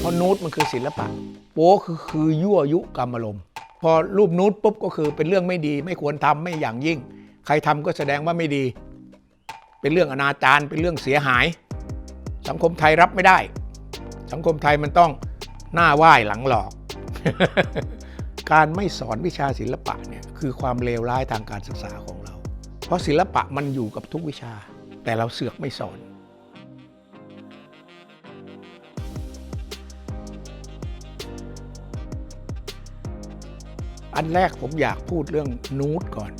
เพราะนูดมันคือศิลปะ โป๊คือคือยั่วยุกรรมอารมณ์พอรูปนูดปุ๊บก็คือเป็นเรื่องไม่ดี ไม่ควรทำไม่อย่างยิ่ง ใครทำก็แสดงว่าไม่ดี เป็นเรื่องอนาจารเป็นเรื่องเสียหาย สังคมไทยรับไม่ได้ สังคมไทยมันต้องหน้าไหว้หลังหลอก การไม่สอนวิชาศิลปะเนี่ยคือความเลวร้ายทางการศึกษาของเรา เพราะศิลปะมันอยู่กับทุกวิชา แต่เราเสือกไม่สอน อันแรกผมอยากพูดเรื่องนูดก่อน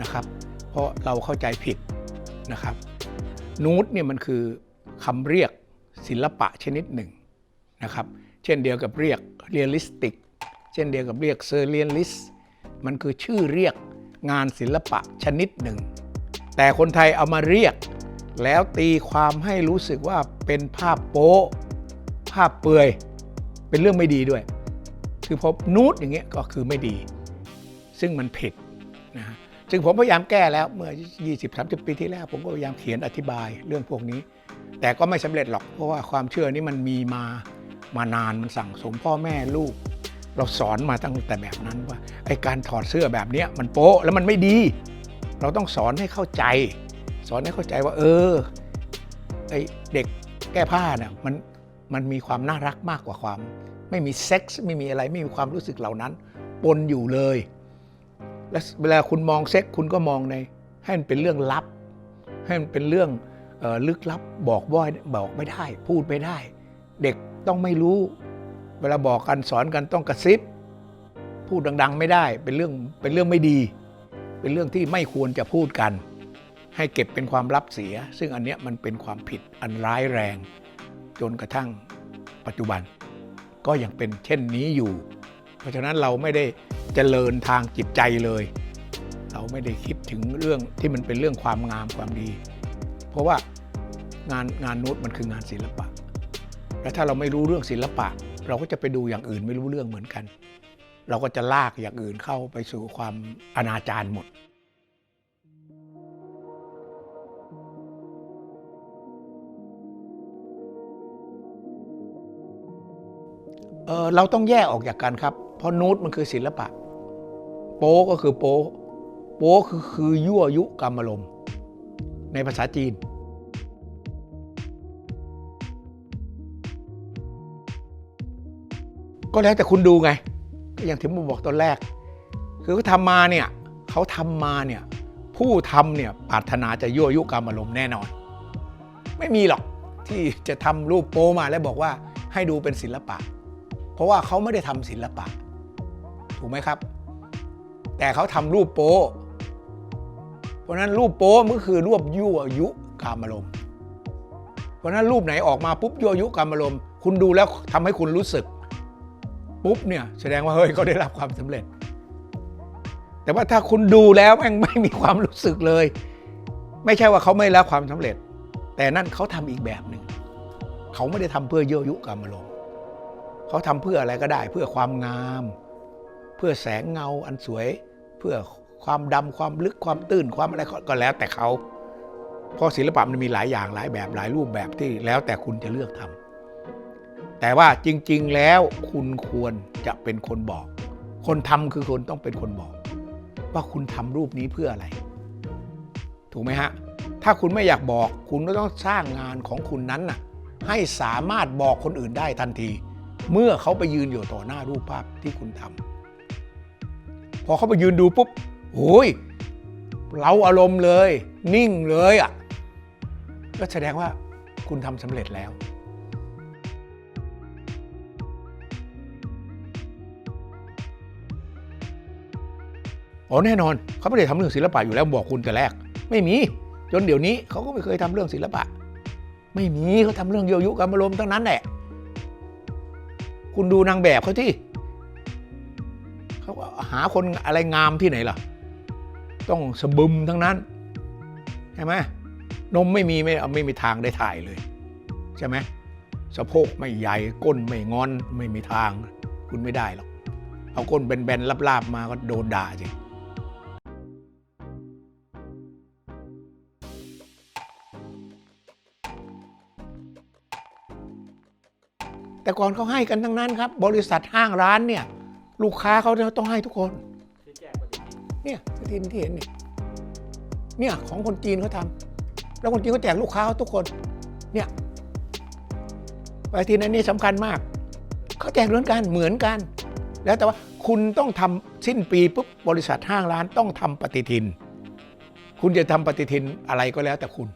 นะครับ เพราะเราเข้าใจผิดนะครับ นูดเนี่ยมันคือคำเรียกศิลปะชนิดหนึ่งนะครับ เช่นเดียวกับเรียกเรียลลิสติก เช่นเดียวกับเรียกเซอร์เรียลลิสมันคือชื่อเรียกงานศิลปะชนิดหนึ่ง แต่คนไทยเอามาเรียก แล้วตีความให้รู้สึกว่าเป็นภาพโป๊ะภาพเปลือย เป็นเรื่องไม่ดีด้วย คือพอนูดอย่างเงี้ยก็คือไม่ดี ซึ่งมันผิดนะฮะซึ่งผมพยายามแก้แล้วเมื่อ 20-30 ปีที่แล้ว ผมก็พยายามเขียนอธิบายเรื่องพวกนี้ แต่ก็ไม่สำเร็จหรอกเพราะว่าความเชื่อนี้มันมีมามานานมันสั่งสมพ่อแม่ลูก เราสอนมาตั้งแต่แบบนั้นว่าไอการถอดเสื้อแบบเนี้ยมันโป๊ะแล้วมันไม่ดี เราต้องสอนให้เข้าใจ สอนให้เข้าใจว่า เออไอเด็กแก้ผ้าเนี่ยมันมันมีความน่ารักมากกว่าความ ไม่มีเซ็กส์ไม่มีอะไรไม่มีความรู้สึกเหล่านั้น ปนอยู่เลย และเวลาคุณมองเซ็กคุณก็มองในให้มันเป็นเรื่องลับ ให้มันเป็นเรื่องออลึกลับบอกว่าบอกไม่ได้ พูดไม่ได้ เด็กต้องไม่รู้ เวลาบอกกันสอนกันต้องกระซิบ พูดดัง ๆ ไม่ได้เป็นเรื่องเป็นเรื่องไม่ดี เป็นเรื่องที่ไม่ควรจะพูดกัน ให้เก็บเป็นความลับเสีย ซึ่งอันเนี้ยมันเป็นความผิดอันร้ายแรง จนกระทั่งปัจจุบัน ก็ยังเป็นเช่นนี้อยู่ เพราะฉะนั้นเราไม่ได้เจริญทางจิตใจเลย เราไม่ได้คิดถึงเรื่องที่มันเป็นเรื่องความงามความดี เพราะว่างานงานนูดมันคืองานศิลปะ และถ้าเราไม่รู้เรื่องศิลปะ เราก็จะไปดูอย่างอื่นไม่รู้เรื่องเหมือนกัน เราก็จะลากอย่างอื่นเข้าไปสู่ความอนาจารหมด เเราต้องแยกออกจากกันครับ เพราะนูดมันคือศิลปะ โป๊ก็คือโป๊โป๊คือคือยั่วยุกรรมอารมณ์ในภาษาจีน ก็แล้วแต่คุณดูไง ก็อย่างที่ผมบอกตอนแรก คือเขาทำมาเนี่ยเขาทำมาเนี่ยผู้ทำเนี่ยปรารถนาจะยั่วยุกรรมอารมณ์แน่นอน ไม่มีหรอกที่จะทำรูปโป๊มาแล้วบอกว่าให้ดูเป็นศิลปะเราะว่าเขาไม่ได้ทำศิลปะ ถูกไหมครับ แต่เขาทำรูปโป๊เพราะนั้นรูปโป๊มันก็คือรูปยั่วยุกรรมอารมณ์เพราะนั้นรูปไหนออกมาปุ๊บยั่วยุกรรมอารมณ์คุณดูแล้วทำให้คุณรู้สึก ปุ๊บเนี่ยแสดงว่าเฮ้ยเขาได้รับความสำเร็จ แต่ว่าถ้าคุณดูแล้วแม่งไม่มีความรู้สึกเลย ไม่ใช่ว่าเขาไม่รับความสำเร็จ แต่นั่นเขาทำอีกแบบหนึ่งเขาไม่ได้ทำเพื่อยั่วยุกรรมอารมณ์ เขาทำเพื่ออะไรก็ได้ เพื่อความงาม เพื่อแสงเงาอันสวย เพื่อความดำความลึกความตื้นความอะไรก็แล้วแต่เขาเพราะศิลปะมันมีหลายอย่างหลายแบบหลายรูปแบบที่แล้วแต่คุณจะเลือกทำแต่ว่าจริง ๆแล้วคุณควรจะเป็นคนบอก คนทำคือคนต้องเป็นคนบอก ว่าคุณทำรูปนี้เพื่ออะไร ถูกไหมฮะถ้าคุณไม่อยากบอกคุณก็ต้องสร้างงานของคุณนั้นน่ะให้สามารถบอกคนอื่นได้ทันที เมื่อเขาไปยืนอยู่ต่อหน้ารูปภาพที่คุณทำพอเขาไปยืนดูปุ๊บโอ้ยเราอารมณ์เลย นิ่งเลยอะก็แสดงว่าคุณทำสำเร็จแล้วอ๋อแน่นอนเขาไม่ได้ทำเรื่องศิลปะอยู่แล้วบอกคุณแต่แรก ไม่มี จนเดี๋ยวนี้เขาก็ไม่เคยทำเรื่องศิลปะ ไม่มีเขาทำเรื่องโยยุกรรมอารมณ์ทั้งนั้นแหละ คุณดูนางแบบเขาที่เขาหาคนอะไรงามที่ไหนล่ะ ต้องสบึมทั้งนั้น ใช่ไหมนมไม่มีไม่ไม่มีทางได้ถ่ายเลย ใช่ไหมสะโพกไม่ใหญ่ก้นไม่งอนไม่มีทาง คุณไม่ได้หรอกเอาก้นแบนๆลาบๆมาก็โดนด่าสิ แต่ก่อนเขาให้กันทั้งนั้นครับ บริษัทห้างร้านเนี่ยลูกค้าเขาต้องให้ทุกคนเนี่ยปฏิทินที่เห็นเนี่ยเนี่ยของคนจีนเขาทำแล้วคนจีนเขาแจกลูกค้าเขาทุกคนเนี่ยปฏิทินอันนี้สำคัญมากเขาแจกเหมือนกันเหมือนกัน แล้วแต่ว่าคุณต้องทำสิ้นปีปุ๊บบริษัทห้างร้านต้องทำปฏิทิน คุณจะทำปฏิทินอะไรก็แล้วแต่คุณ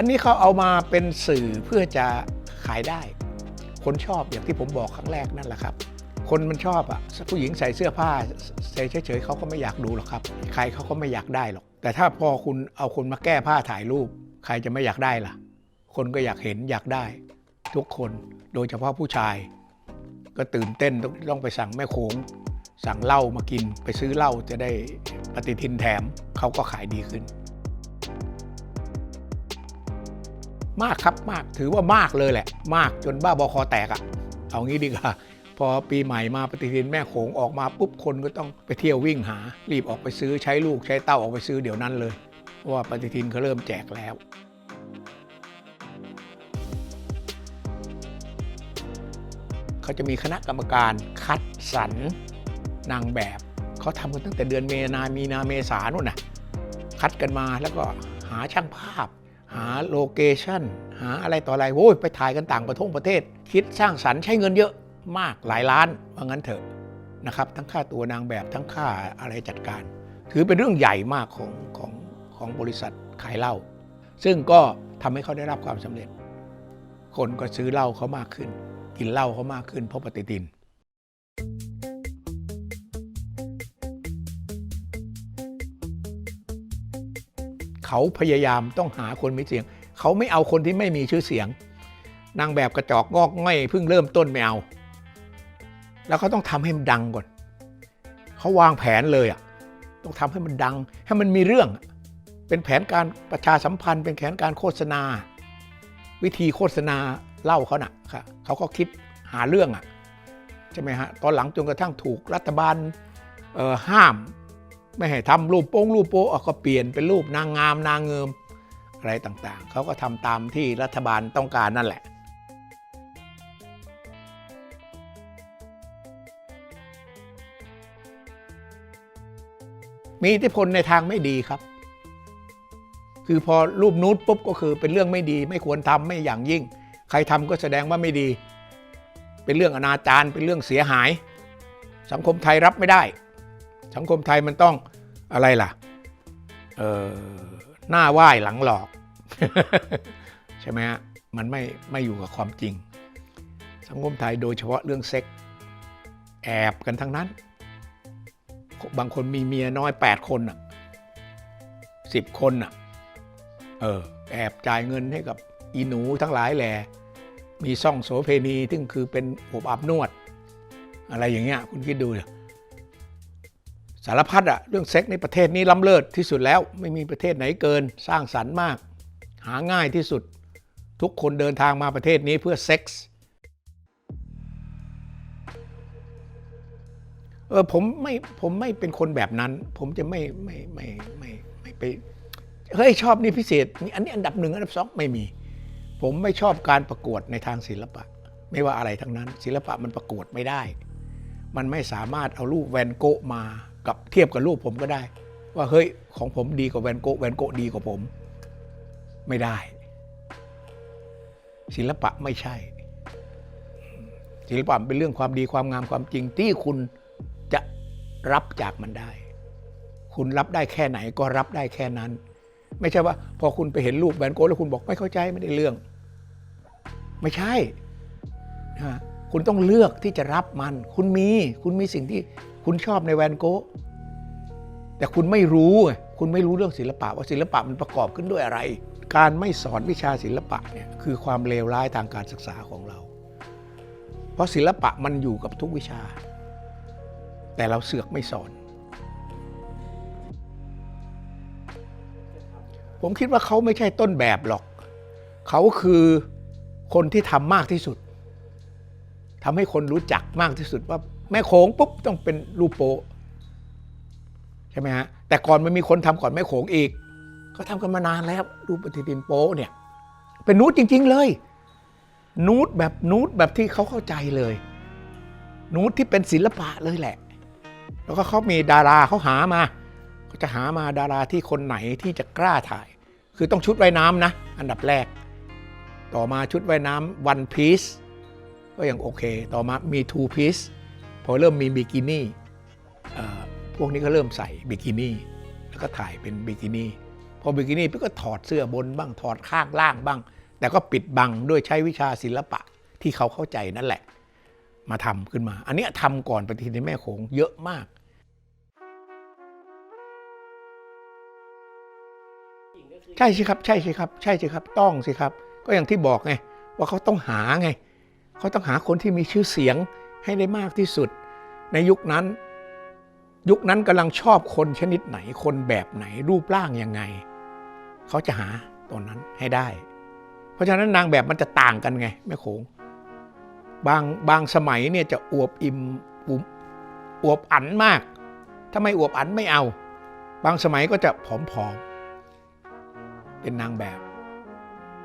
อันนี้เขาเอามาเป็นสื่อเพื่อจะขายได้ คนชอบอย่างที่ผมบอกครั้งแรกนั่นแหละครับ คนมันชอบอะผู้หญิงใส่เสื้อผ้าใส่เฉยๆเขาก็ไม่อยากดูหรอกครับ ใครเขาก็ไม่อยากได้หรอก แต่ถ้าพอคุณเอาคนมาแก้ผ้าถ่ายรูป ใครจะไม่อยากได้ล่ะ คนก็อยากเห็นอยากได้ ทุกคนโดยเฉพาะผู้ชาย ก็ตื่นเต้นต้องต้องไปสั่งแม่โขงสั่งเหล้ามากินไปซื้อเหล้าจะได้ปฏิทินแถมเขาก็ขายดีขึ้น มากครับมากถือว่ามากเลยแหละ มากจนบ้าบอคอแตกอะ่ะ เอางี้ดีกว่าพอปีใหม่มาปฏิทินแม่โขงออกมาปุ๊บคนก็ต้องไปเที่ยววิ่งหา รีบออกไปซื้อใช้ลูกใช้เต้าออกไปซื้อเดี๋ยวนั้นเลยว่าปฏิทินเขาเริ่มแจกแล้วเขาจะมีคณะกรรมการคัดสรรนางแบบเขาทำกันตั้งแต่เดือนเมนามีนาเมษาโน่นนะคัดกันมาแล้วก็หาช่างภาพ หาโลเคชั่นหาอะไรต่ออะไรโว้ยไปถ่ายกันต่างประเทศประเทศ คิดสร้างสรรค์ใช้เงินเยอะมากหลายล้านว่างั้นเถอะนะครับ ทั้งค่าตัวนางแบบทั้งค่าอะไรจัดการ ถือเป็นเรื่องใหญ่มากของของของบริษัทขายเหล้าซึ่งก็ทำให้เขาได้รับความสำเร็จ คนก็ซื้อเหล้าเขามากขึ้น กินเหล้าเขามากขึ้นเพราะปฏิทิน เขาพยายามต้องหาคนมีเสียง เขาไม่เอาคนที่ไม่มีชื่อเสียง นางแบบกระจอกงอกง่อยเพิ่งเริ่มต้นไม่เอา แล้วเขาต้องทำให้มันดังก่อน เขาวางแผนเลยอะ ต้องทำให้มันดัง ให้มันมีเรื่อง เป็นแผนการประชาสัมพันธ์ เป็นแผนการโฆษณา วิธีโฆษณาเล่าเขาน่ะค่ะเขาก็คิดหาเรื่องอะใช่ไหมฮะ ตอนหลังจนกระทั่งถูกรัฐบาลห้าม ไม่ให้ทำรูปโป้งรูปโป๊ะก็เปลี่ยนเป็นรูปนางงามนางเงิมอะไรต่างๆ เขาก็ทำตามที่รัฐบาลต้องการนั่นแหละมีอิทธิพลในทางไม่ดีครับ คือพอรูปนูดปุ๊บก็คือเป็นเรื่องไม่ดี ไม่ควรทำไม่อย่างยิ่ง ใครทำก็แสดงว่าไม่ดี เป็นเรื่องอนาจารเป็นเรื่องเสียหาย สังคมไทยรับไม่ได้ สังคมไทยมันต้องอะไรล่ะเออหน้าไหว้หลังหลอก ใช่ไหมฮะมันไม่ไม่อยู่กับความจริง สังคมไทยโดยเฉพาะเรื่องเซ็กแอบกันทั้งนั้น บางคนมีเมียน้อย 8 คนอะสิบคนอะเออแอบจ่ายเงินให้กับอีหนูทั้งหลายแหล่มีซ่องโสเพณีซึ่งคือเป็นอบอาบนวด อะไรอย่างเงี้ยคุณคิดดูเถอะ สารพัดอะเรื่องเซ็กในประเทศนี้ล้ำเลิศที่สุดแล้ว ไม่มีประเทศไหนเกินสร้างสรรค์มาก หาง่ายที่สุด ทุกคนเดินทางมาประเทศนี้เพื่อเซ็กส์เออผมไม่ผมไม่เป็นคนแบบนั้น ผมจะไม่ไม่ไม่ไม่ไม่ไปเฮ้ยชอบนี่พิเศษนี่อันนี้อันดับหนึ่งอันดับสองไม่มี ผมไม่ชอบการประกวดในทางศิลปะ ไม่ว่าอะไรทั้งนั้น ศิลปะมันประกวดไม่ได้ มันไม่สามารถเอารูปแวนโกะมา กับเทียบกับรูปผมก็ได้ ว่าเฮ้ยของผมดีกว่าแวนโกะแวนโกะดีกว่าผม ไม่ได้ ศิลปะไม่ใช่ ศิลปะเป็นเรื่องความดีความงามความจริงที่คุณจะรับจากมันได้ คุณรับได้แค่ไหนก็รับได้แค่นั้น ไม่ใช่ว่า พอคุณไปเห็นรูปแวนโกะแล้วคุณบอกไม่เข้าใจไม่ได้เรื่อง ไม่ใช่นะฮะคุณต้องเลือกที่จะรับมัน คุณมี คุณมีสิ่งที่ คุณชอบในแวนโกะแต่คุณไม่รู้ไงคุณไม่รู้เรื่องศิลปะว่าศิลปะมันประกอบขึ้นด้วยอะไร การไม่สอนวิชาศิลปะเนี่ยคือความเลวร้ายทางการศึกษาของเรา เพราะศิลปะมันอยู่กับทุกวิชา แต่เราเสือกไม่สอน ผมคิดว่าเขาไม่ใช่ต้นแบบหรอก เขาคือคนที่ทำมากที่สุดทำให้คนรู้จักมากที่สุดว่า แม่โขงปุ๊บต้องเป็นรูปโปะใช่ไหมฮะแต่ก่อนมันมีคนทำก่อนแม่โขงอีกเขาทำกันมานานแล้ว รูปปฏิทินโป๊เนี่ย เป็นนูดจริง ๆ เลย นูดแบบนูดแบบที่เขาเข้าใจเลย นูดที่เป็นศิลปะเลยแหละ แล้วก็เขามีดาราเขาหามาเขาจะหามาดาราที่คนไหนที่จะกล้าถ่าย คือต้องชุดว่ายน้ำนะ อันดับแรก ต่อมาชุดว่ายน้ำ one piece ก็ยังโอเค ต่อมามี two piece อเริ่มมีบิกินี่เอ่อพวกนี้ก็เริ่มใส่บิกินี่แล้วก็ถ่ายเป็นบิกินี่พอบิกินี่พี่ก็ถอดเสื้อบนบ้างถอดข้างล่างบ้าง แต่ก็ปิดบังด้วยใช้วิชาศิลปะที่เขาเข้าใจนั่นแหละ มาทำขึ้นมา อันเนี้ยทำก่อนปฏิทินแม่โขงเยอะมากใช่สิครับ ใช่สิครับ ใช่สิครับ ต้องสิครับ ก็อย่างที่บอกไงว่าเขาต้องหาไง เขาต้องหาคนที่มีชื่อเสียง ให้ได้มากที่สุด ในยุคนั้น ยุคนั้นกำลังชอบคนชนิดไหนคนแบบไหนรูปร่างยังไง เขาจะหาตอนนั้นให้ได้ เพราะฉะนั้นนางแบบมันจะต่างกันไงแม่โขงบางบางสมัยเนี่ยจะอวบอิ่มอุมอวบอันมาก ถ้าไม่อวบอันไม่เอา บางสมัยก็จะผอมๆเป็นนางแบบ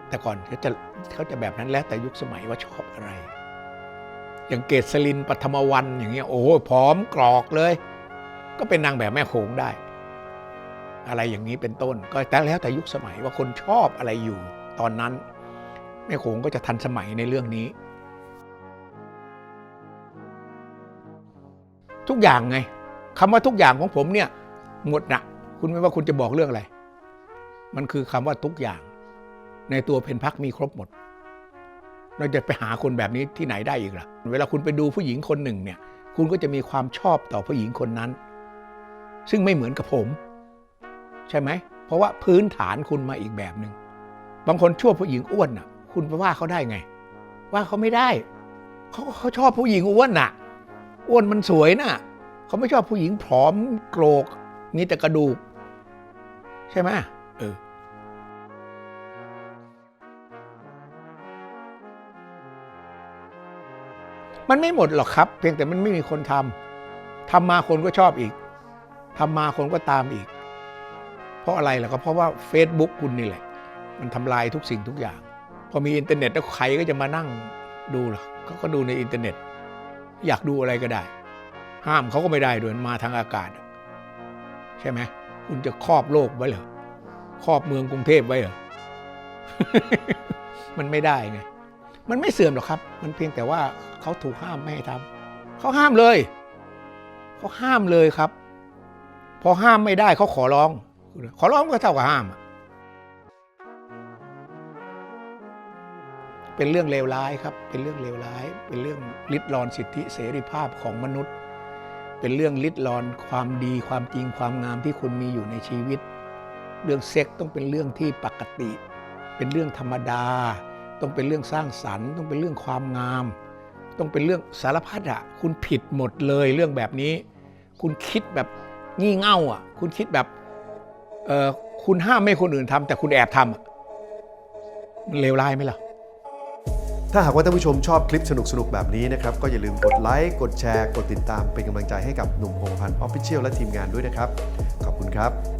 แต่ก่อนเขาจะเขาจะแบบนั้นแล้วแต่ยุคสมัยว่าชอบอะไร อย่างเกษลินปัทมวันอย่างเงี้ยโอ้โหผอมกรอกเลย ก็เป็นนางแบบแม่โขงได้ อะไรอย่างนี้เป็นต้น ก็แต่แล้วแต่ยุคสมัยว่าคนชอบอะไรอยู่ตอนนั้น แม่โขงก็จะทันสมัยในเรื่องนี้ ทุกอย่างไงคำว่าทุกอย่างของผมเนี่ยหมดนะคุณไม่ว่าคุณจะบอกเรื่องอะไร มันคือคำว่าทุกอย่าง ในตัวเพนพักมีครบหมด เราจะไปหาคนแบบนี้ที่ไหนได้อีกล่ะ เวลาคุณไปดูผู้หญิงคนหนึ่งเนี่ย คุณก็จะมีความชอบต่อผู้หญิงคนนั้น ซึ่งไม่เหมือนกับผม ใช่ไหม เพราะว่าพื้นฐานคุณมาอีกแบบหนึ่ง บางคนชั่วผู้หญิงอ้วนน่ะ คุณไปว่าเขาได้ไง ว่าเขาไม่ได้ เขาเขาชอบผู้หญิงอ้วนน่ะ อ้วนมันสวยน่ะ เขาไม่ชอบผู้หญิงผอมโกรกมีแต่กระดูก ใช่ไหมเออ มันไม่หมดหรอกครับ เพียงแต่มันไม่มีคนทำทำมาคนก็ชอบอีกทำมาคนก็ตามอีก เพราะอะไรล่ะก็เพราะว่า Facebook คุณนี่แหละ มันทำลายทุกสิ่งทุกอย่าง พอมีอินเทอร์เน็ตแล้วใครก็จะมานั่งดูหรอกเขาก็ดูในอินเทอร์เน็ต อยากดูอะไรก็ได้ ห้ามเขาก็ไม่ได้ด้วยมันมาทางอากาศ ใช่ไหมคุณจะครอบโลกไว้เหรอครอบเมืองกรุงเทพไว้เหรอมันไม่ได้ไง มันไม่เสื่อมหรอกครับ มันเพียงแต่ว่าเขาถูกห้ามไม่ให้ทำเขาห้ามเลย เขาห้ามเลยครับ พอห้ามไม่ได้เขาขอร้อง ขอร้องก็เท่ากับห้าม เป็นเรื่องเลวร้ายครับ เป็นเรื่องเลวร้าย เป็นเรื่องลิดรอนสิทธิเสรีภาพของมนุษย์ เป็นเรื่องลิดรอนความดีความจริงความงามที่คุณมีอยู่ในชีวิต เรื่องเซ็กต้องเป็นเรื่องที่ปกติ เป็นเรื่องธรรมดา ต้องเป็นเรื่องสร้างสรรค์ ต้องเป็นเรื่องความงาม ต้องเป็นเรื่องสารพัดอะคุณผิดหมดเลยเรื่องแบบนี้ คุณคิดแบบงี่เง่าอะ คุณคิดแบบเออคุณห้ามไม่คนอื่นทำแต่คุณแอบทำมันเลวร้ายไหมล่ะถ้าหากว่าท่านผู้ชมชอบคลิปสนุกๆ แบบนี้นะครับ ก็อย่าลืมกดไลค์กดแชร์ กดติดตามเป็นกำลังใจให้กับหนุ่มพงพันธ์ออฟฟิเชียลและทีมงานด้วยนะครับ ขอบคุณครับ